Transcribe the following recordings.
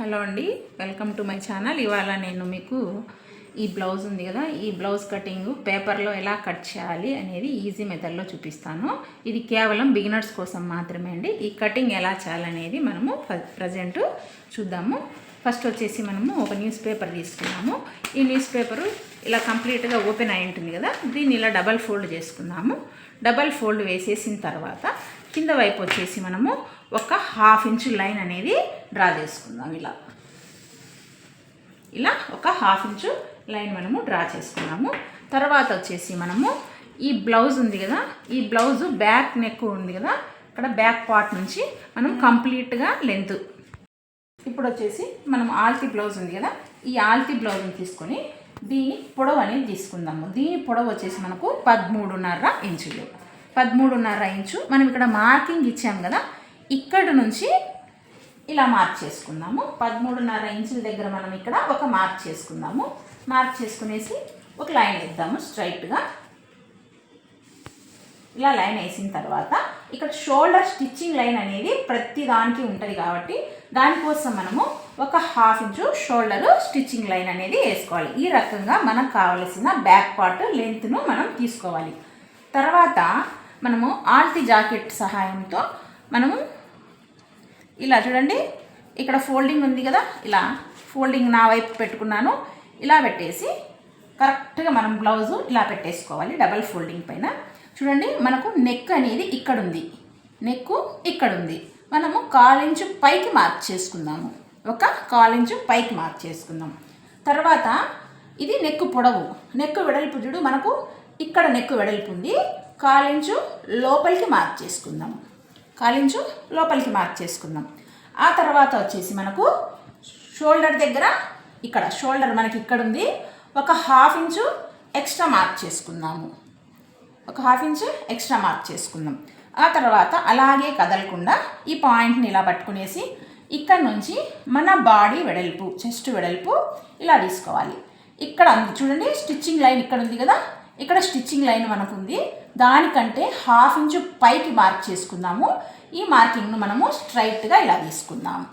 Hello అండి welcome to my channel. ఇవాళ నేను మీకు ఈ బ్లౌజ్ ఉంది కదా ఈ బ్లౌజ్ కటింగ్ పేపర్లో ఎలా కట్ చేయాలి అనేది ఈజీ మెథడ్లో చూపిస్తాను. ఇది కేవలం బిగినర్స్ కోసం మాత్రమే అండి. ఈ కటింగ్ ఎలా చేయాలనేది మనము ప్రజెంట్ చూద్దాము. ఫస్ట్ వచ్చేసి మనము ఒక న్యూస్ పేపర్ తీసుకున్నాము. ఈ న్యూస్ పేపరు ఇలా కంప్లీట్గా ఓపెన్ అయి ఉంటుంది కదా దీన్ని ఇలా డబల్ ఫోల్డ్ చేసుకుందాము. డబల్ ఫోల్డ్ వేసేసిన తర్వాత కింద వైపు వచ్చేసి మనము ఒక హాఫ్ ఇంచు లైన్ అనేది డ్రా చేసుకుందాం ఇలా. ఇలా ఒక హాఫ్ ఇంచు లైన్ మనము డ్రా చేసుకున్నాము. తర్వాత వచ్చేసి మనము ఈ బ్లౌజ్ ఉంది కదా ఈ బ్లౌజ్ బ్యాక్ నెక్ ఉంది కదా ఇక్కడ బ్యాక్ పార్ట్ నుంచి మనం కంప్లీట్గా లెంత్. ఇప్పుడు వచ్చేసి మనం ఆల్తి బ్లౌజ్ ఉంది కదా ఈ ఆల్తి బ్లౌజ్ని తీసుకొని దీని పొడవు అనేది తీసుకుందాము. దీని పొడవు వచ్చేసి మనకు పదమూడున్నర ఇంచులు. పదమూడున్నర ఇంచు. మనం ఇక్కడ మార్కింగ్ ఇచ్చాం కదా ఇక్కడ నుంచి ఇలా మార్క్ చేసుకుందాము. పదమూడున్నర ఇంచుల దగ్గర మనం ఇక్కడ ఒక మార్క్ చేసుకుందాము. మార్క్ చేసుకునేసి ఒక లైన్ వేద్దాము స్ట్రైట్గా. ఇలా లైన్ వేసిన తర్వాత ఇక్కడ షోల్డర్ స్టిచ్చింగ్ లైన్ అనేది ప్రతి దానికి ఉంటుంది కాబట్టి దానికోసం మనము ఒక half inch shoulder stitching line అనేది వేసుకోవాలి. ఈ రకంగా మనకు కావలసిన బ్యాక్ పార్ట్ లెంత్ను మనం తీసుకోవాలి. తర్వాత మనము ఆల్తి జాకెట్ సహాయంతో మనము ఇలా చూడండి. ఇక్కడ ఫోల్డింగ్ ఉంది కదా ఇలా ఫోల్డింగ్ నా వైపు పెట్టుకున్నాను. ఇలా పెట్టేసి కరెక్ట్గా మనం బ్లౌజు ఇలా పెట్టేసుకోవాలి డబల్ ఫోల్డింగ్ పైన. చూడండి మనకు నెక్ అనేది ఇక్కడ ఉంది నెక్ ఇక్కడ ఉంది మనము కాలించు పైకి మార్క్ చేసుకుందాము. ఒక కాలించు పైకి మార్క్ చేసుకుందాం. తర్వాత ఇది నెక్ పొడవు. నెక్ వెడల్పు చూడు మనకు ఇక్కడ నెక్ వెడల్పు ఉంది. కాలించు లోపలికి మార్క్ చేసుకుందాము కాలించు లోపలికి మార్క్ చేసుకుందాం. ఆ తర్వాత వచ్చేసి మనకు షోల్డర్ దగ్గర ఇక్కడ షోల్డర్ మనకి ఇక్కడ ఉంది ఒక హాఫ్ ఇంచు ఎక్స్ట్రా మార్క్ చేసుకుందాము. ఒక హాఫ్ ఇంచు ఎక్స్ట్రా మార్క్ చేసుకుందాం. ఆ తర్వాత అలాగే కదలకుండా ఈ పాయింట్ని ఇలా పట్టుకునేసి ఇక్కడ నుంచి మన బాడీ వెడల్పు చెస్ట్ వెడల్పు ఇలా తీసుకోవాలి. ఇక్కడ ఉంది చూడండి స్టిచ్చింగ్ లైన్ ఇక్కడ ఉంది కదా. ఇక్కడ స్టిచ్చింగ్ లైన్ మనకు ఉంది దానికంటే హాఫ్ ఇంచు పైకి మార్క్ చేసుకుందాము. ఈ మార్కింగ్ను మనము స్ట్రైట్గా ఇలా తీసుకుందాము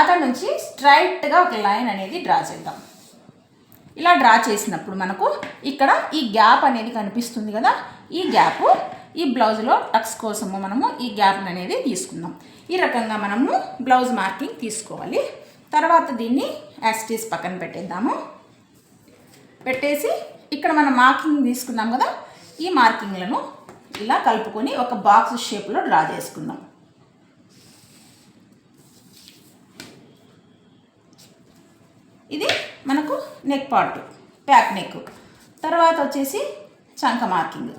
అక్కడ నుంచి స్ట్రైట్గా ఒక లైన్ అనేది డ్రా చేద్దాం. ఇలా డ్రా చేసినప్పుడు మనకు ఇక్కడ ఈ గ్యాప్ అనేది కనిపిస్తుంది కదా? ఈ గ్యాప్ ఈ బ్లౌజ్లో టక్స్ కోసము మనము ఈ గ్యాప్ని అనేది తీసుకుందాం. ఈ రకంగా మనము బ్లౌజ్ మార్కింగ్ తీసుకోవాలి. తర్వాత దీన్ని యాస్టీస్ పక్కన పెట్టేద్దాము. పెట్టేసి ఇక్కడ మనం మార్కింగ్ తీసుకున్నాం కదా? ఈ మార్కింగ్లను ఇలా కలుపుకొని ఒక బాక్స్ షేప్లో డ్రా చేసుకుందాం. ఇది మనకు నెక్ పార్ట్ ప్యాక్ నెక్ తర్వాత వచ్చేసి చంక మార్కింగ్.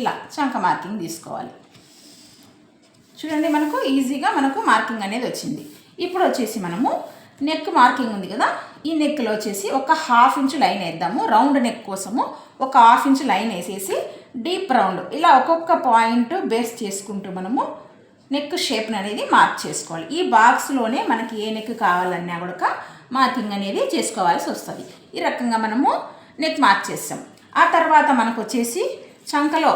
ఇలా చంక మార్కింగ్ తీసుకోవాలి. చూడండి మనకు ఈజీగా మనకు మార్కింగ్ అనేది వచ్చింది. ఇప్పుడు వచ్చేసి మనము నెక్ మార్కింగ్ ఉంది కదా ఈ నెక్లో వచ్చేసి ఒక హాఫ్ ఇంచు లైన్ వేద్దాము. రౌండ్ నెక్ కోసము ఒక హాఫ్ ఇంచు లైన్ వేసేసి డీప్ రౌండ్ ఇలా ఒక్కొక్క పాయింట్ బేస్ చేసుకుంటూ మనము నెక్ షేప్ని అనేది మార్క్ చేసుకోవాలి. ఈ బాక్స్లోనే మనకి ఏ నెక్ కావాలన్నా కూడా మార్కింగ్ అనేది చేసుకోవాల్సి వస్తుంది. ఈ రకంగా మనము నెక్ మార్క్ చేస్తాం ఆ తర్వాత మనకు వచ్చేసి చంకలో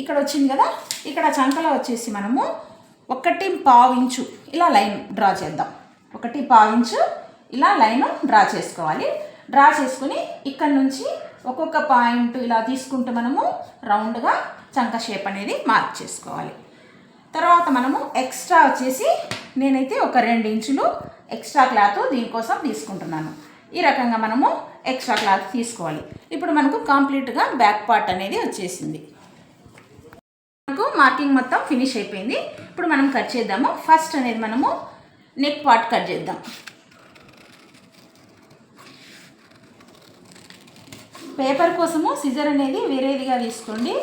ఇక్కడ వచ్చింది కదా? ఇక్కడ చంకలో వచ్చేసి మనము ఒకటి పావు ఇంచు ఇలా లైన్ డ్రా చేద్దాం. ఒకటి పావు ఇంచు ఇలా లైన్ డ్రా చేసుకోవాలి. డ్రా చేసుకుని ఇక్కడ నుంచి ఒక్కొక్క పాయింట్ ఇలా తీసుకుంటూ మనము రౌండ్గా చంక షేప్ అనేది మార్క్ చేసుకోవాలి. తర్వాత మనము ఎక్స్ట్రా వచ్చేసి నేనైతే ఒక రెండు ఇంచులు ఎక్స్ట్రా క్లాత్ దీనికోసం తీసుకుంటున్నాను. ఈ రకంగా మనము ఎక్స్ట్రా క్లాత్ తీసుకోవాలి. ఇప్పుడు మనకు కంప్లీట్గా బ్యాక్ పార్ట్ అనేది వచ్చేసింది. మనకు మార్కింగ్ మొత్తం ఫినిష్ అయిపోయింది. ఇప్పుడు మనం కట్ చేద్దాము. ఫస్ట్ అనేది మనము నెక్ పార్ట్ కట్ చేద్దాం. పేపర్ కోసము సిజర్ అనేది వేరేదిగా తీసుకోండి.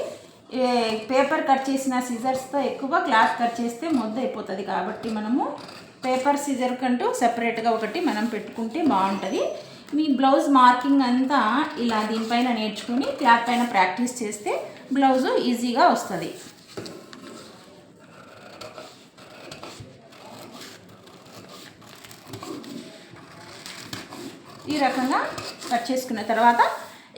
పేపర్ కట్ చేసిన సిజర్స్తో ఎక్కువ క్లాత్ కట్ చేస్తే మొద్ద అయిపోతుంది కాబట్టి మనము పేపర్ సిజర్ కంటూ సెపరేట్గా ఒకటి మనం పెట్టుకుంటే బాగుంటుంది. మీ బ్లౌజ్ మార్కింగ్ అంతా ఇలా దీనిపైన నేర్చుకుని క్లాత్ పైన ప్రాక్టీస్ చేస్తే బ్లౌజు ఈజీగా వస్తుంది. ఈ రకంగా కట్ చేసుకున్న తర్వాత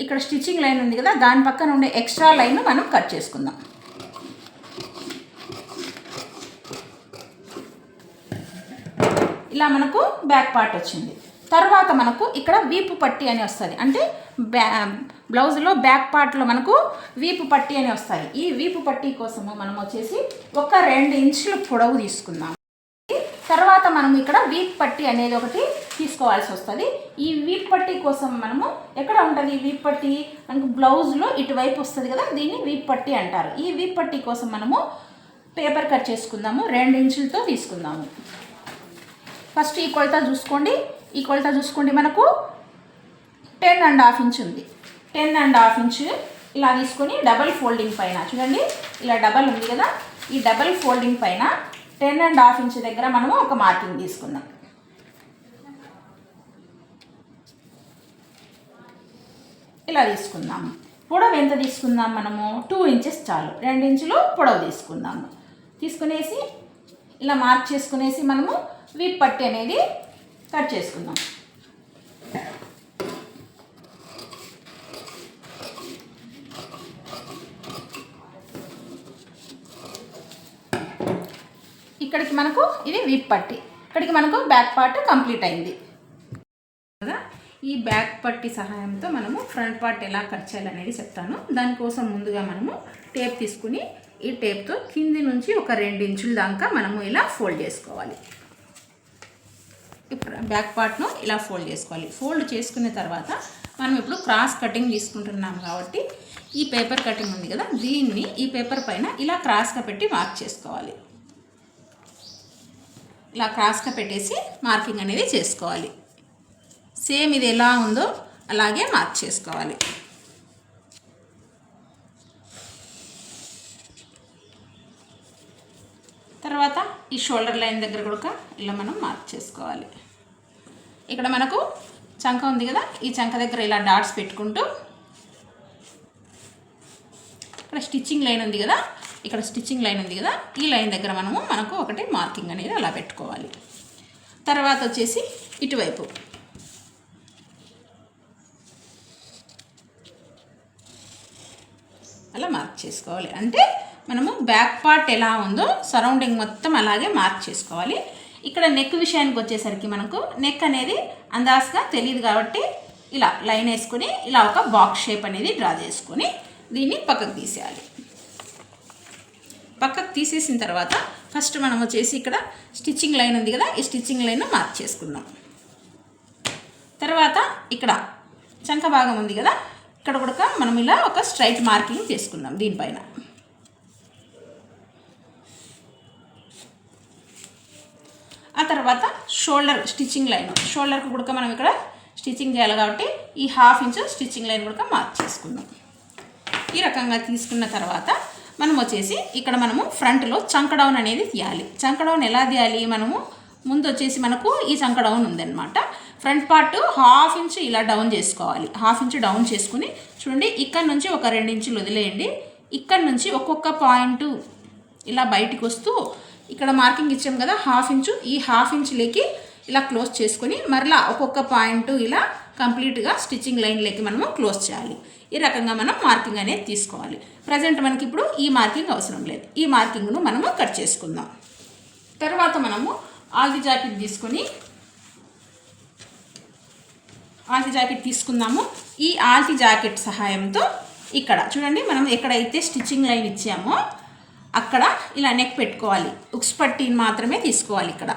ఇక్కడ స్టిచ్చింగ్ లైన్ ఉంది కదా దాని పక్కన ఉండే ఎక్స్ట్రా లైన్ మనం కట్ చేసుకుందాం. ఇలా మనకు బ్యాక్ పార్ట్ వచ్చింది. తర్వాత మనకు ఇక్కడ వీపు పట్టి అని వస్తుంది. అంటే బ్యా బ్లౌజ్లో బ్యాక్ పార్ట్లో మనకు వీపు పట్టి అని వస్తాయి. ఈ వీపు పట్టి కోసము మనం వచ్చేసి ఒక రెండు ఇంచులు పొడవు తీసుకుందాం. తర్వాత మనం ఇక్కడ వీప్ పట్టి అనేది ఒకటి తీసుకోవాల్సి వస్తుంది. ఈ వీప్ పట్టి కోసం మనము ఎక్కడ ఉంటుంది ఈ వీప్ పట్టి? మనకు బ్లౌజ్లో ఇటువైపు వస్తుంది కదా దీన్ని వీప్ పట్టి అంటారు. ఈ వీప్ పట్టి కోసం మనము పేపర్ కట్ చేసుకుందాము రెండు ఇంచులతో తీసుకుందాము. ఫస్ట్ ఈ కొలత చూసుకోండి. ఈ కొలత చూసుకోండి మనకు టెన్ అండ్ హాఫ్ ఇంచ్ ఉంది. టెన్ అండ్ హాఫ్ ఇంచ్ ఇలా తీసుకొని డబల్ ఫోల్డింగ్ పైన చూడండి. ఇలా డబల్ ఉంది కదా ఈ డబల్ ఫోల్డింగ్ పైన టెన్ అండ్ హాఫ్ ఇంచ్ దగ్గర మనము ఒక మార్కింగ్ తీసుకుందాం. ఇలా తీసుకుందాము పొడవు ఎంత తీసుకుందాం మనము? టూ ఇంచెస్ చాలు. రెండు ఇంచులు పొడవు తీసుకుందాము తీసుకునేసి ఇలా మార్క్ చేసుకునేసి మనము వీప్ పట్టి అనేది కట్ చేసుకుందాం. ఇక్కడికి మనకు ఇది విప్ పట్టి. ఇక్కడికి మనకు బ్యాక్ పార్ట్ కంప్లీట్ అయింది. కదా? ఈ బ్యాక్ పట్టి సహాయంతో మనము ఫ్రంట్ పార్ట్ ఎలా కట్ చేయాలనేది చెప్తాను. దానికోసం ముందుగా మనము టేప్ తీసుకుని ఈ టేప్తో కింది నుంచి ఒక రెండు ఇంచుల దాకా మనము ఇలా ఫోల్డ్ చేసుకోవాలి. ఇప్పుడు బ్యాక్ పార్ట్ను ఇలా ఫోల్డ్ చేసుకోవాలి. ఫోల్డ్ చేసుకున్న తర్వాత మనం ఇప్పుడు క్రాస్ కటింగ్ తీసుకుంటున్నాం కాబట్టి ఈ పేపర్ కటింగ్ ఉంది కదా? దీన్ని ఈ పేపర్ పైన ఇలా క్రాస్గా పెట్టి మార్క్ చేసుకోవాలి. ఇలా క్రాస్గా పెట్టేసి మార్కింగ్ అనేది చేసుకోవాలి. సేమ్ ఇది ఎలా ఉందో అలాగే మార్క్ చేసుకోవాలి. తర్వాత ఈ షోల్డర్ లైన్ దగ్గర కూడా ఇలా మనం మార్క్ చేసుకోవాలి. ఇక్కడ మనకు చంక ఉంది కదా ఈ చంక దగ్గర ఇలా డాట్స్ పెట్టుకుంటూ ఇక్కడ స్టిచ్చింగ్ లైన్ ఉంది కదా ఇక్కడ స్టిచ్చింగ్ లైన్ ఉంది కదా ఈ లైన్ దగ్గర మనము మనకు ఒకటి మార్కింగ్ అనేది అలా పెట్టుకోవాలి. తర్వాత వచ్చేసి ఇటువైపు. అలా మార్క్ చేసుకోవాలి. అంటే మనము బ్యాక్ పార్ట్ ఎలా ఉందో సరౌండింగ్ మొత్తం అలాగే మార్క్ చేసుకోవాలి. ఇక్కడ నెక్ విషయానికి వచ్చేసరికి మనకు నెక్ అనేది అందాజుగా తెలియదు కాబట్టి ఇలా లైన్ వేసుకొని ఇలా ఒక బాక్స్ షేప్ అనేది డ్రా చేసుకొని దీన్ని పక్కకు తీసేయాలి. పక్కకు తీసేసిన తర్వాత ఫస్ట్ మనం వచ్చేసి ఇక్కడ స్టిచ్చింగ్ లైన్ ఉంది కదా ఈ స్టిచ్చింగ్ లైన్ మార్క్ చేసుకుందాం. తర్వాత ఇక్కడ చంక భాగం ఉంది కదా ఇక్కడ కూడా మనం ఇలా ఒక స్ట్రైట్ మార్కింగ్ చేసుకుందాం దీనిపైన. ఆ తర్వాత షోల్డర్ స్టిచ్చింగ్ లైన్ షోల్డర్కి కూడా మనం ఇక్కడ స్టిచ్చింగ్ చేయాలి కాబట్టి ఈ హాఫ్ ఇంచ్ స్టిచ్చింగ్ లైన్ కూడా మార్క్ చేసుకుందాం. ఈ రకంగా తీసుకున్న తర్వాత మనం వచ్చేసి ఇక్కడ మనము ఫ్రంట్లో చంక డౌన్ అనేది తీయాలి. చంక డౌన్ ఎలా తీయాలి? మనము ముందు వచ్చేసి మనకు ఈ చంక డౌన్ ఉందన్నమాట. ఫ్రంట్ పార్ట్ హాఫ్ ఇంచ్ ఇలా డౌన్ చేసుకోవాలి. హాఫ్ ఇంచ్ డౌన్ చేసుకుని చూడండి ఇక్కడ నుంచి ఒక రెండు ఇంచులు వదిలేయండి. ఇక్కడ నుంచి ఒక్కొక్క పాయింట్ ఇలా బయటికి వస్తూ ఇక్కడ మార్కింగ్ ఇచ్చాం కదా హాఫ్ ఇంచు ఈ హాఫ్ ఇంచులకి ఇలా క్లోజ్ చేసుకొని మరలా ఒక్కొక్క పాయింట్ ఇలా కంప్లీట్గా స్టిచ్చింగ్ లైన్లోకి మనము క్లోజ్ చేయాలి. ఈ రకంగా మనం మార్కింగ్ అనేది తీసుకోవాలి. ప్రజెంట్ మనకి ఇప్పుడు ఈ మార్కింగ్ అవసరం లేదు. ఈ మార్కింగ్ను మనము కట్ చేసుకుందాం. తర్వాత మనము ఆల్ది జాకెట్ తీసుకొని ఆల్తి జాకెట్ తీసుకుందాము. ఈ ఆల్తి జాకెట్ సహాయంతో ఇక్కడ చూడండి మనం ఎక్కడైతే స్టిచ్చింగ్ లైన్ ఇచ్చామో అక్కడ ఇలా నెక్ పెట్టుకోవాలి. ఉక్స్ పట్టీని మాత్రమే తీసుకోవాలి ఇక్కడ.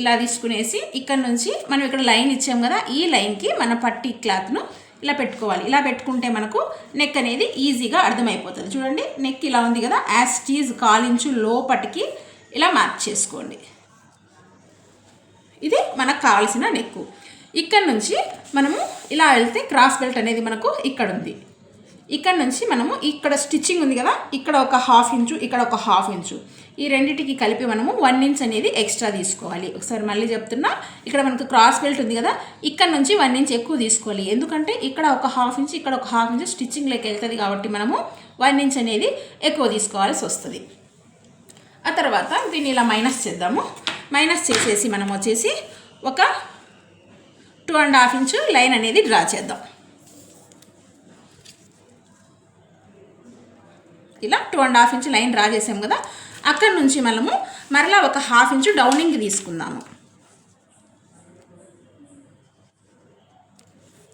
ఇలా తీసుకునేసి ఇక్కడ నుంచి మనం ఇక్కడ లైన్ ఇచ్చాం కదా ఈ లైన్కి మన పట్టి క్లాత్ను ఇలా పెట్టుకోవాలి. ఇలా పెట్టుకుంటే మనకు నెక్ అనేది ఈజీగా అర్థమైపోతుంది. చూడండి నెక్ ఇలా ఉంది కదా యాస్టీజ్ కాలించు లోపటికి ఇలా మార్క్ చేసుకోండి. ఇది మనకు కావాల్సిన నెక్ ఇక్కడ నుంచి మనము ఇలా వెళ్తే క్రాస్ బెల్ట్ అనేది మనకు ఇక్కడ ఉంది. ఇక్కడ నుంచి మనము ఇక్కడ స్టిచ్చింగ్ ఉంది కదా ఇక్కడ ఒక హాఫ్ ఇంచు ఇక్కడ ఒక హాఫ్ ఇంచు ఈ రెండింటికి కలిపి మనము వన్ ఇంచ్ అనేది ఎక్స్ట్రా తీసుకోవాలి. ఒకసారి మళ్ళీ చెప్తున్నా ఇక్కడ మనకు క్రాస్ బెల్ట్ ఉంది కదా ఇక్కడ నుంచి వన్ ఇంచ్ ఎక్కువ తీసుకోవాలి. ఎందుకంటే ఇక్కడ ఒక హాఫ్ ఇంచ్ ఇక్కడ ఒక హాఫ్ ఇంచ్ స్టిచ్చింగ్లోకి వెళ్తుంది కాబట్టి మనము వన్ ఇంచ్ అనేది ఎక్కువ తీసుకోవాల్సి వస్తుంది. ఆ తర్వాత దీన్ని ఇలా మైనస్ చేద్దాము. మైనస్ చేసేసి మనం వచ్చేసి ఒక two and half inch line అనేది డ్రా చేద్దాం. ఇలా two and half inch line draw చేసాము కదా. అక్కడ నుంచి మనము మరలా ఒక హాఫ్ ఇంచు డౌనింగ్ తీసుకుందాము.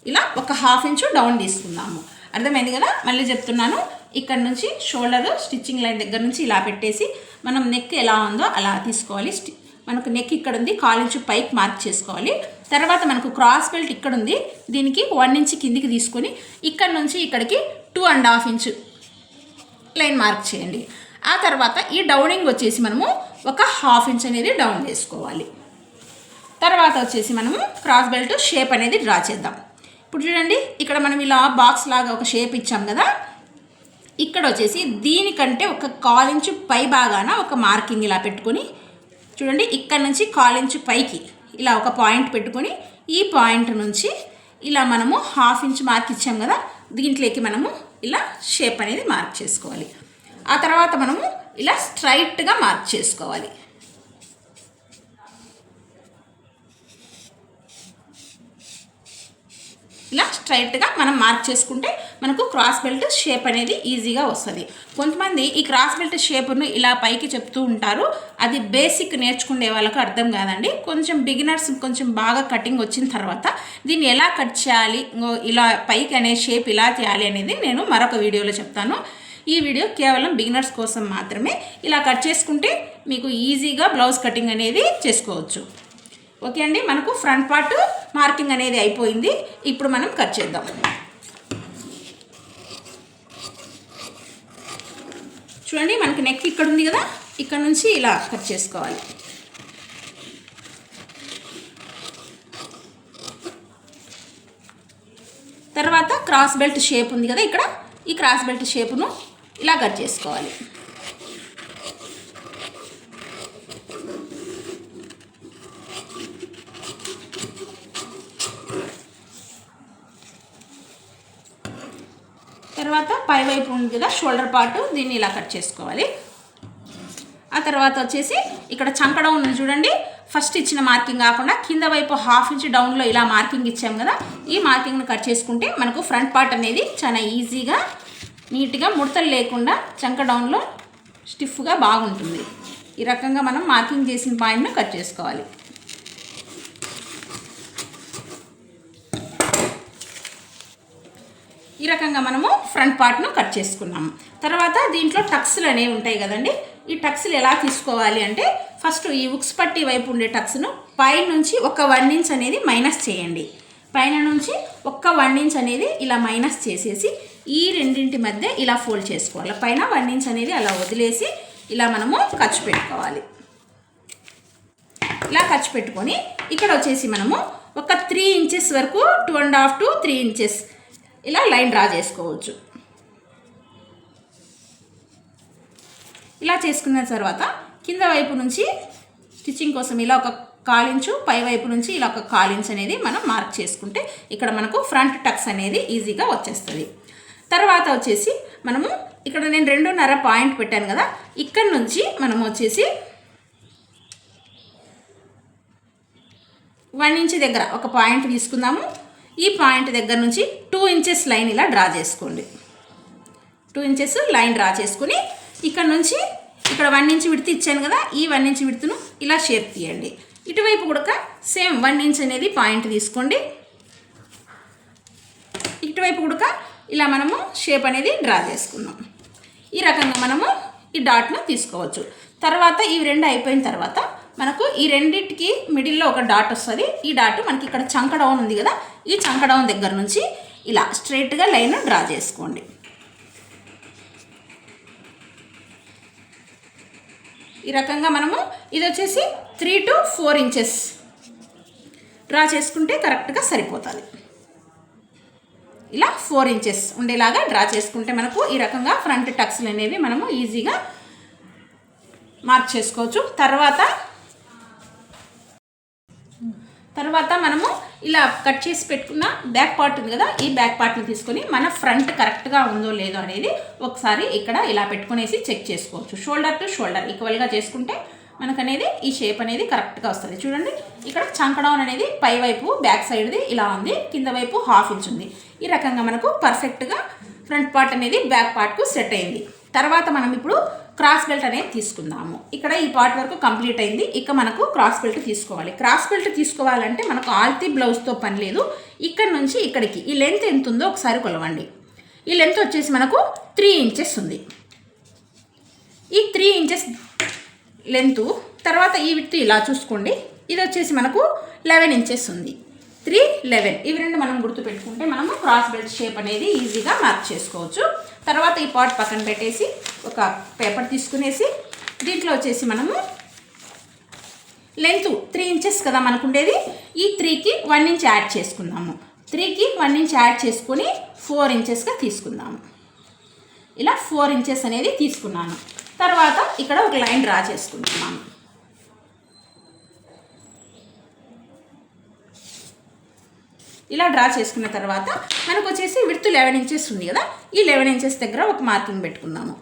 ఇలా ఒక హాఫ్ ఇంచు డౌన్ తీసుకుందాము. అర్థమైంది కదా? మళ్ళీ చెప్తున్నాను. ఇక్కడ నుంచి షోల్డర్ స్టిచ్చింగ్ లైన్ దగ్గర నుంచి ఇలా పెట్టేసి మనం నెక్ ఎలా ఉందో అలా తీసుకోవాలి. మనకు నెక్ ఇక్కడ ఉంది. కాలించు పైకి మార్క్ చేసుకోవాలి. తర్వాత మనకు క్రాస్ బెల్ట్ ఇక్కడ ఉంది. దీనికి వన్ ఇంచ్ కిందికి తీసుకొని ఇక్కడ నుంచి ఇక్కడికి two and half inch line mark చేయండి. ఆ తర్వాత ఈ డౌనింగ్ వచ్చేసి మనము ఒక హాఫ్ ఇంచ్ అనేది డౌన్ చేసుకోవాలి. తర్వాత వచ్చేసి మనము క్రాస్ బెల్ట్ షేప్ అనేది డ్రా చేద్దాం. ఇప్పుడు చూడండి ఇక్కడ మనం ఇలా బాక్స్ లాగా ఒక షేప్ ఇచ్చాం కదా. ఇక్కడ వచ్చేసి దీనికంటే ఒక కాలించు పై భాగాన ఒక మార్కింగ్ ఇలా పెట్టుకొని చూడండి ఇక్కడ నుంచి కాలించు పైకి ఇలా ఒక పాయింట్ పెట్టుకొని ఈ పాయింట్ నుంచి ఇలా మనము హాఫ్ ఇంచ్ మార్క్ ఇచ్చాం కదా. దీంట్లోకి మనము ఇలా షేప్ అనేది మార్క్ చేసుకోవాలి. ఆ తర్వాత మనము ఇలా స్ట్రైట్గా మార్క్ చేసుకోవాలి. ఇలా స్ట్రైట్గా మనం మార్క్ చేసుకుంటే మనకు క్రాస్ బెల్ట్ షేప్ అనేది ఈజీగా వస్తుంది. కొంతమంది ఈ క్రాస్ బెల్ట్ షేప్ను ఇలా పైకి చెప్తూ ఉంటారు. అది బేసిక్ నేర్చుకునే వాళ్ళకు అర్థం కాదండి. కొంచెం బిగినర్స్ కొంచెం బాగా కటింగ్ వచ్చిన తర్వాత దీన్ని ఎలా కట్ చేయాలి ఇలా పైకి అనే షేప్ ఇలా చేయాలి అనేది నేను మరొక వీడియోలో చెప్తాను. ఈ వీడియో కేవలం బిగినర్స్ కోసం మాత్రమే. ఇలా కట్ చేసుకుంటే మీకు ఈజీగా బ్లౌజ్ కటింగ్ అనేది చేసుకోవచ్చు. ఓకే అండి మనకు ఫ్రంట్ పార్ట్ మార్కింగ్ అనేది అయిపోయింది. ఇప్పుడు మనం కట్ చేద్దాం. చూడండి మనకి నెక్ ఇక్కడ ఉంది కదా ఇక్కడ నుంచి ఇలా కట్ చేసుకోవాలి. తర్వాత క్రాస్ బెల్ట్ షేప్ ఉంది కదా ఇక్కడ ఈ క్రాస్ బెల్ట్ షేపును ఇలా కట్ చేసుకోవాలి. పైవైపు పై వైపు ఉంది కదా షోల్డర్ పార్ట్ దీన్ని ఇలా కట్ చేసుకోవాలి. ఆ తర్వాత వచ్చేసి ఇక్కడ చంకడం ఉంది చూడండి. ఫస్ట్ ఇచ్చిన మార్కింగ్ కాకుండా కింద వైపు హాఫ్ ఇంచ్ డౌన్లో ఇలా మార్కింగ్ ఇచ్చాం కదా ఈ మార్కింగ్ని కట్ చేసుకుంటే మనకు ఫ్రంట్ పార్ట్ అనేది చాలా ఈజీగా నీట్గా ముడతలు లేకుండా చంక డౌన్లో స్టిఫ్గా బాగుంటుంది. ఈ రకంగా మనం మార్కింగ్ చేసిన పాయింట్ను కట్ చేసుకోవాలి. ఈ రకంగా మనము ఫ్రంట్ పార్ట్ను కట్ చేసుకున్నాము. తర్వాత దీంట్లో టక్స్లు అనేవి ఉంటాయి కదండి. ఈ టక్స్లు ఎలా తీసుకోవాలి అంటే ఫస్ట్ ఈ ఉక్స్ పట్టి వైపు ఉండే టక్స్ను పై నుంచి ఒక వన్ ఇంచ్ అనేది మైనస్ చేయండి. పైన నుంచి ఒక్క వన్ ఇంచ్ అనేది ఇలా మైనస్ చేసేసి ఈ రెండింటి మధ్య ఇలా ఫోల్డ్ చేసుకోవాలి. పైన వన్ ఇంచ్ అనేది అలా వదిలేసి ఇలా మనము ఖర్చు పెట్టుకోవాలి. ఇలా ఖర్చు పెట్టుకొని ఇక్కడ వచ్చేసి మనము ఒక త్రీ ఇంచెస్ వరకు two and half to three inches ఇలా లైన్ డ్రా చేసుకోవచ్చు. ఇలా చేసుకున్న తర్వాత కింద వైపు నుంచి స్టిచ్చింగ్ కోసం ఇలా ఒక కాలించు పై వైపు నుంచి ఇలా ఒక కాలించ్ అనేది మనం మార్క్ చేసుకుంటే ఇక్కడ మనకు ఫ్రంట్ టక్స్ అనేది ఈజీగా వచ్చేస్తుంది. తర్వాత వచ్చేసి మనము ఇక్కడ నేను రెండున్నర పాయింట్ పెట్టాను కదా ఇక్కడ నుంచి మనం వచ్చేసి వన్ ఇంచ్ దగ్గర ఒక పాయింట్ తీసుకుందాము. ఈ పాయింట్ దగ్గర నుంచి టూ ఇంచెస్ లైన్ ఇలా డ్రా చేసుకోండి. టూ ఇంచెస్ లైన్ డ్రా చేసుకుని ఇక్కడ నుంచి ఇక్కడ వన్ ఇంచ్ విడత ఇచ్చాను కదా ఈ వన్ ఇంచ్ విడతను ఇలా షేప్ తీయండి. ఇటువైపు కూడా సేమ్ వన్ ఇంచ్ అనేది పాయింట్ తీసుకోండి. ఇటువైపు కూడా ఇలా మనము షేప్ అనేది డ్రా చేసుకున్నాం. ఈ రకంగా మనము ఈ డాట్ను తీసుకోవచ్చు. తర్వాత ఈ రెండు అయిపోయిన తర్వాత మనకు ఈ రెండింటికి మిడిల్లో ఒక డాట్ వస్తుంది. ఈ డాట్ మనకి ఇక్కడ చంక డౌన్ ఉంది కదా ఈ చంక డౌన్ దగ్గర నుంచి ఇలా స్ట్రైట్గా లైన్ డ్రా చేసుకోండి. ఈ రకంగా మనము ఇది వచ్చేసి three to four inches draw చేసుకుంటే కరెక్ట్గా సరిపోతుంది. ఇలా ఫోర్ ఇంచెస్ ఉండేలాగా డ్రా చేసుకుంటే మనకు ఈ రకంగా ఫ్రంట్ టక్స్లు అనేవి మనము ఈజీగా మార్క్ చేసుకోవచ్చు. తర్వాత తర్వాత మనము ఇలా కట్ చేసి పెట్టుకున్న బ్యాక్ పార్ట్ ఉంది కదా ఈ బ్యాక్ పార్ట్ని తీసుకొని మన ఫ్రంట్ కరెక్ట్గా ఉందో లేదో అనేది ఒకసారి ఇక్కడ ఇలా పెట్టుకునేసి చెక్ చేసుకోవచ్చు. షోల్డర్ టు షోల్డర్ ఈక్వల్గా చేసుకుంటే మనకనేది ఈ షేప్ అనేది కరెక్ట్గా వస్తుంది. చూడండి ఇక్కడ చంకడౌన్ అనేది పై వైపు బ్యాక్ సైడ్ది ఇలా ఉంది కింద వైపు హాఫ్ ఇంచ్ ఉంది. ఈ రకంగా మనకు పర్ఫెక్ట్గా ఫ్రంట్ పార్ట్ అనేది బ్యాక్ పార్ట్కు సెట్ అయింది. తర్వాత మనం ఇప్పుడు క్రాస్ బెల్ట్ అనేది తీసుకుందాము. ఇక్కడ ఈ పార్ట్ వరకు కంప్లీట్ అయింది. ఇక మనకు క్రాస్ బెల్ట్ తీసుకోవాలి. క్రాస్ బెల్ట్ తీసుకోవాలంటే మనకు ఆల్తీ బ్లౌజ్తో పని లేదు. ఇక్కడ నుంచి ఇక్కడికి ఈ లెంత్ ఎంత ఉందో ఒకసారి కొలవండి. ఈ లెంత్ వచ్చేసి మనకు త్రీ ఇంచెస్ ఉంది. ఈ త్రీ ఇంచెస్ లెంత్ తర్వాత ఈ విత్ ఇలా చూసుకోండి. ఇది వచ్చేసి మనకు లెవెన్ ఇంచెస్ ఉంది. Three eleven. ఇవి రెండు మనం గుర్తుపెట్టుకుంటే మనము క్రాస్ బెల్ట్ షేప్ అనేది ఈజీగా మార్క్ చేసుకోవచ్చు. తర్వాత ఈ పాట్ పక్కన పెట్టేసి ఒక పేపర్ తీసుకునేసి దీంట్లో వచ్చేసి మనము లెంత్ త్రీ ఇంచెస్ కదా మనకుండేది. ఈ త్రీకి వన్ ఇంచ్ యాడ్ చేసుకుందాము. త్రీకి వన్ ఇంచ్ యాడ్ చేసుకొని ఫోర్ ఇంచెస్గా తీసుకుందాము. ఇలా ఫోర్ ఇంచెస్ అనేది తీసుకున్నాను. తర్వాత ఇక్కడ ఒక లైన్ డ్రా చేసుకుంటున్నాను. ఇలా డ్రా చేసుకున్న తర్వాత మనకు వచ్చేసి విడ్త్ లెవెన్ ఇంచెస్ ఉంది కదా ఈ లెవెన్ ఇంచెస్ దగ్గర ఒక మార్కింగ్ పెట్టుకుందాము.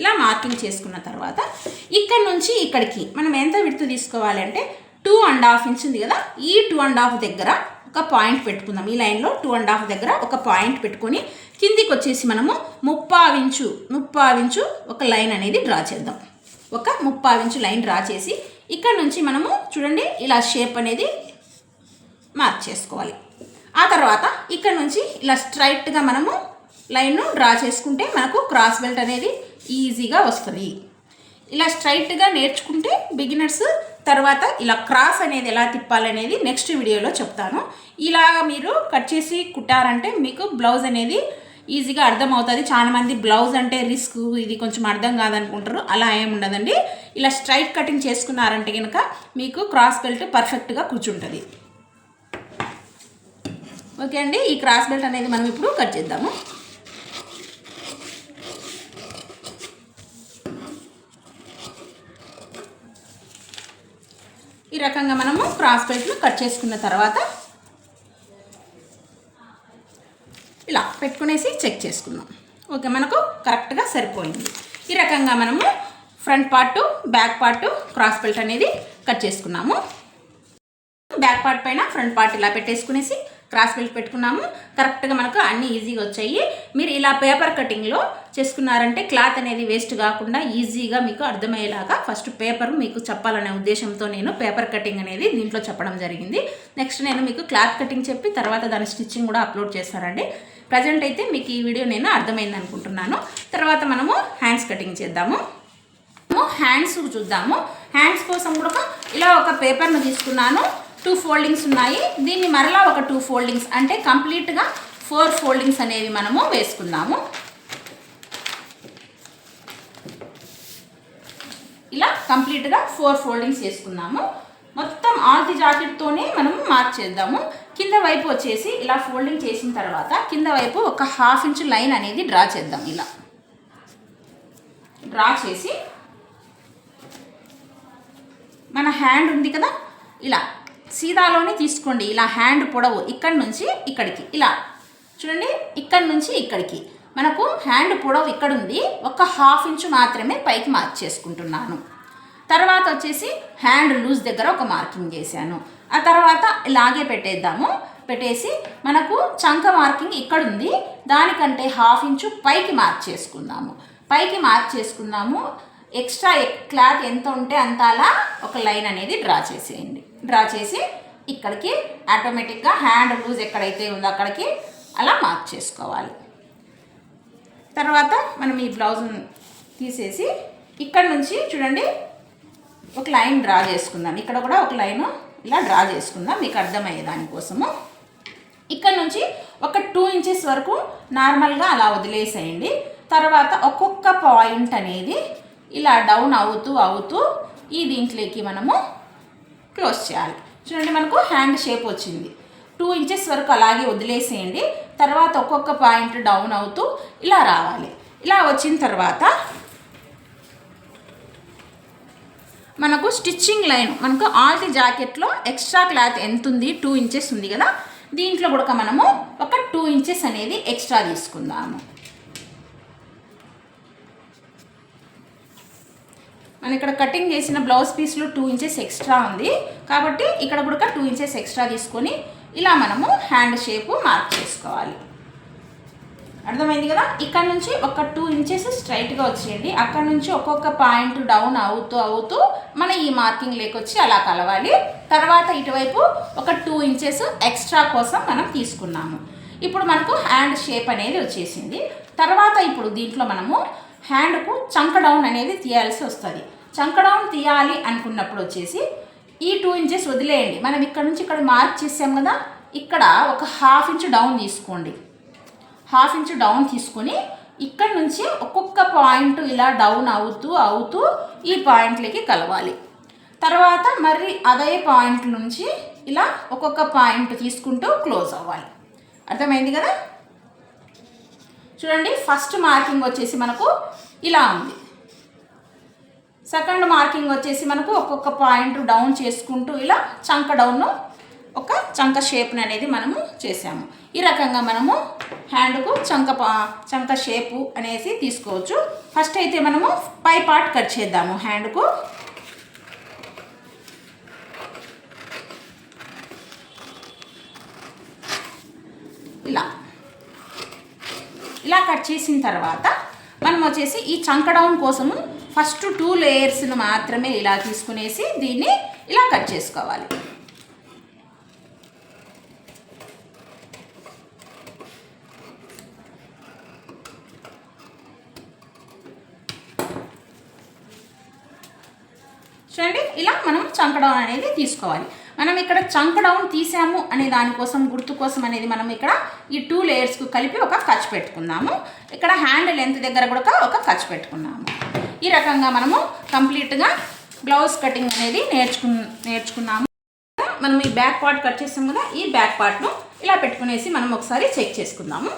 ఇలా మార్కింగ్ చేసుకున్న తర్వాత ఇక్కడ నుంచి ఇక్కడికి మనం ఎంత విడుతు తీసుకోవాలి అంటే టూ అండ్ హాఫ్ ఇంచ్ ఉంది కదా ఈ టూ అండ్ హాఫ్ దగ్గర ఒక పాయింట్ పెట్టుకుందాం. ఈ లైన్లో టూ అండ్ హాఫ్ దగ్గర ఒక పాయింట్ పెట్టుకొని కిందికి వచ్చేసి మనము ముప్పావించు ముప్పావించు ఒక లైన్ అనేది డ్రా చేద్దాం. ఒక ముప్పావించు లైన్ డ్రా చేసి ఇక్కడ నుంచి మనము చూడండి ఇలా షేప్ అనేది మార్క్ చేసుకోవాలి. ఆ తర్వాత ఇక్కడ నుంచి ఇలా స్ట్రైట్గా మనము లైన్ను డ్రా చేసుకుంటే మనకు క్రాస్ బెల్ట్ అనేది ఈజీగా వస్తుంది. ఇలా స్ట్రైట్గా నేర్చుకుంటే బిగినర్స్ తర్వాత ఇలా క్రాస్ అనేది ఎలా తిప్పాలనేది నెక్స్ట్ వీడియోలో చెప్తాను. ఇలా మీరు కట్ చేసి కుట్టారంటే మీకు బ్లౌజ్ అనేది ఈజీగా అర్థమవుతుంది. చాలా మంది బ్లౌజ్ అంటే రిస్క్ ఇది కొంచెం అర్థం కాదనుకుంటారు. అలా ఏమి ఉండదండి. ఇలా స్ట్రైట్ కటింగ్ చేసుకున్నారంటే కనుక మీకు క్రాస్ బెల్ట్ పర్ఫెక్ట్గా కూర్చుంటుంది. ఓకే అండి. ఈ క్రాస్ బెల్ట్ అనేది మనం ఇప్పుడు కట్ చేద్దాము. ఈ రకంగా మనము క్రాస్ బెల్ట్ను కట్ చేసుకున్న తర్వాత ఇలా పెట్టుకునేసి చెక్ చేసుకుందాం. ఓకే మనకు కరెక్ట్గా సరిపోయింది. ఈ రకంగా మనము front part back part cross belt అనేది కట్ చేసుకున్నాము. బ్యాక్ పార్ట్ పైన ఫ్రంట్ పార్ట్ ఇలా పెట్టేసుకునేసి క్రాస్ బెల్ట్ పెట్టుకున్నాము. కరెక్ట్గా మనకు అన్నీ ఈజీగా వచ్చాయి. మీరు ఇలా పేపర్ కటింగ్లో చేసుకున్నారంటే క్లాత్ అనేది వేస్ట్ కాకుండా ఈజీగా మీకు అర్థమయ్యేలాగా ఫస్ట్ పేపర్ మీకు చెప్పాలనే ఉద్దేశంతో నేను పేపర్ కటింగ్ అనేది దీంట్లో చెప్పడం జరిగింది. నెక్స్ట్ నేను మీకు క్లాత్ కటింగ్ చెప్పి తర్వాత దాని స్టిచ్చింగ్ కూడా అప్లోడ్ చేస్తానండి. ప్రజెంట్ అయితే మీకు ఈ వీడియో నేను అర్థమైంది అనుకుంటున్నాను. తర్వాత మనము హ్యాండ్స్ కటింగ్ చేద్దాము. హ్యాండ్స్ చూద్దాము. హ్యాండ్స్ కోసం కూడా ఇలా ఒక పేపర్ను తీసుకున్నాను. టూ ఫోల్డింగ్స్ ఉన్నాయి. దీన్ని మరలా ఒక టూ ఫోల్డింగ్స్ అంటే కంప్లీట్గా ఫోర్ ఫోల్డింగ్స్ అనేవి మనము వేసుకుందాము. ఇలా కంప్లీట్గా ఫోర్ ఫోల్డింగ్స్ వేసుకున్నాము మొత్తం ఆల్ ది జాకెట్తోనే మనం మార్క్ చేద్దాము కింద వైపు వచ్చేసి ఇలా ఫోల్డింగ్ చేసిన తర్వాత కింద వైపు ఒక హాఫ్ ఇంచ్ లైన్ అనేది డ్రా చేద్దాం ఇలా. డ్రా చేసి మన హ్యాండ్ ఉంది కదా? ఇలా. సీదాలోనే తీసుకోండి. ఇలా హ్యాండ్ పొడవు ఇక్కడి నుంచి ఇక్కడికి. ఇలా. చూడండి ఇక్కడి నుంచి ఇక్కడికి. మనకు హ్యాండ్ పొడవు ఇక్కడ ఉంది ఒక హాఫ్ ఇంచు మాత్రమే పైకి మార్క్ చేసుకుంటున్నాను తర్వాత వచ్చేసి హ్యాండ్ లూజ్ దగ్గర ఒక మార్కింగ్ చేశాను. ఆ తర్వాత ఇలాగే పెట్టేద్దాము. పెట్టేసి మనకు చంక మార్కింగ్ ఇక్కడ ఉంది. దానికంటే హాఫ్ ఇంచు పైకి మార్క్ చేసుకుందాము. పైకి మార్క్ చేసుకుందాము. ఎక్స్ట్రా క్లాత్ ఎంత ఉంటే అంత అలా ఒక లైన్ అనేది డ్రా చేసేయండి. డ్రా చేసి ఇక్కడికి ఆటోమేటిక్గా హ్యాండ్ లూజ్ ఎక్కడైతే ఉందో అక్కడికి అలా మార్క్ చేసుకోవాలి. తర్వాత మనం ఈ బ్లౌజ్ తీసేసి ఇక్కడ నుంచి చూడండి ఒక లైన్ డ్రా చేసుకుందాం. ఇక్కడ కూడా ఒక లైన్ ఇలా డ్రా చేసుకుందాం. మీకు అర్థమయ్యే దానికోసము ఇక్కడ నుంచి ఒక టూ ఇంచెస్ వరకు నార్మల్గా అలా వదిలేసేయండి. తర్వాత ఒక్కొక్క పాయింట్ అనేది ఇలా డౌన్ అవుతూ అవుతూ ఈ దీంట్లోకి మనము క్లోజ్ చేయాలి. చూడండి మనకు హ్యాండ్ షేప్ వచ్చింది. టూ ఇంచెస్ వరకు అలాగే వదిలేసేయండి. తర్వాత ఒక్కొక్క పాయింట్ డౌన్ అవుతూ ఇలా రావాలి. ఇలా వచ్చిన తర్వాత మనకు స్టిచ్చింగ్ లైన్ మనకు ఆల్ ది జాకెట్లో ఎక్స్ట్రా క్లాత్ ఎంత ఉంది టూ ఇంచెస్ ఉంది కదా? దీంట్లో కూడా మనము ఒక టూ ఇంచెస్ అనేది ఎక్స్ట్రా తీసుకుందాము. మనం ఇక్కడ కటింగ్ చేసిన బ్లౌజ్ పీస్లో టూ ఇంచెస్ ఎక్స్ట్రా ఉంది. కాబట్టి ఇక్కడ కూడా టూ ఇంచెస్ ఎక్స్ట్రా తీసుకొని ఇలా మనము హ్యాండ్ షేపు మార్క్ చేసుకోవాలి. అర్థమైంది కదా? ఇక్కడ నుంచి ఒక టూ ఇంచెస్ స్ట్రైట్గా వచ్చేయండి. అక్కడ నుంచి ఒక్కొక్క పాయింట్ డౌన్ అవుతూ అవుతూ మన ఈ మార్కింగ్ లేకొచ్చి అలా కలవాలి. తర్వాత ఇటువైపు ఒక టూ ఇంచెస్ ఎక్స్ట్రా కోసం మనం తీసుకున్నాము. ఇప్పుడు మనకు హ్యాండ్ షేప్ అనేది వచ్చేసింది. తర్వాత ఇప్పుడు దీంట్లో మనము హ్యాండ్కు చంక డౌన్ అనేది తీయాల్సి వస్తుంది. చంక డౌన్ తీయాలి అనుకున్నప్పుడు వచ్చేసి ఈ టూ ఇంచెస్ వదిలేయండి. మనం ఇక్కడ నుంచి ఇక్కడ మార్క్ చేసాం కదా? ఇక్కడ ఒక హాఫ్ ఇంచ్ డౌన్ తీసుకోండి. హాఫ్ ఇంచ్ డౌన్ తీసుకొని ఇక్కడ నుంచి ఒక్కొక్క పాయింట్ ఇలా డౌన్ అవుతూ అవుతూ ఈ పాయింట్లకి కలవాలి. తర్వాత మరి అదే పాయింట్ నుంచి ఇలా ఒక్కొక్క పాయింట్ తీసుకుంటూ క్లోజ్ అవ్వాలి. అర్థమైంది కదా? చూడండి ఫస్ట్ మార్కింగ్ వచ్చేసి మనకు ఇలా ఉంది. సెకండ్ మార్కింగ్ వచ్చేసి మనకు ఒక్కొక్క పాయింట్ డౌన్ చేసుకుంటూ ఇలా చంక డౌన్ ఒక చంక షేప్ని అనేది మనము చేసాము ఈ రకంగా మనము హ్యాండ్కు చంక పా- చంక షేపు అనేసి తీసుకోవచ్చు. ఫస్ట్ అయితే మనము పై పార్ట్ కట్ చేద్దాము హ్యాండ్కు ఇలా. ఇలా కట్ చేసిన తర్వాత మనం వచ్చేసి ఈ చంక డౌన్ కోసము ఫస్ట్ టూ లేయర్స్ని మాత్రమే ఇలా తీసుకునేసి దీన్ని ఇలా కట్ చేసుకోవాలి. చూడండి ఇలా మనం చంకడౌన్ అనేది తీసుకోవాలి. మనం ఇక్కడ చంక్ డౌన్ తీసాము అనే దానికోసం గుర్తు కోసం అనేది మనం ఇక్కడ ఈ టూ లేయర్స్కు కలిపి ఒక ఖర్చు పెట్టుకుందాము. ఇక్కడ హ్యాండ్ లెంత్ దగ్గర కూడా ఒక ఖర్చు పెట్టుకున్నాము. ఈ రకంగా మనము కంప్లీట్గా బ్లౌజ్ కటింగ్ అనేది నేర్చుకు నేర్చుకున్నాము. మనం ఈ బ్యాక్ పార్ట్ కట్ చేసాం కదా ఈ బ్యాక్ పార్ట్ను ఇలా పెట్టుకునేసి మనం ఒకసారి చెక్ చేసుకుందాము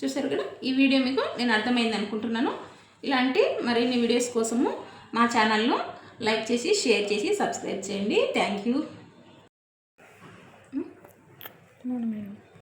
చూసారు కదా ఈ వీడియో మీకు నేను అర్థమైంది అనుకుంటున్నాను. ఇలాంటి మరిన్ని వీడియోస్ కోసము మా ఛానల్ను లైక్ చేసి షేర్ చేసి సబ్స్క్రైబ్ చేయండి. Thank you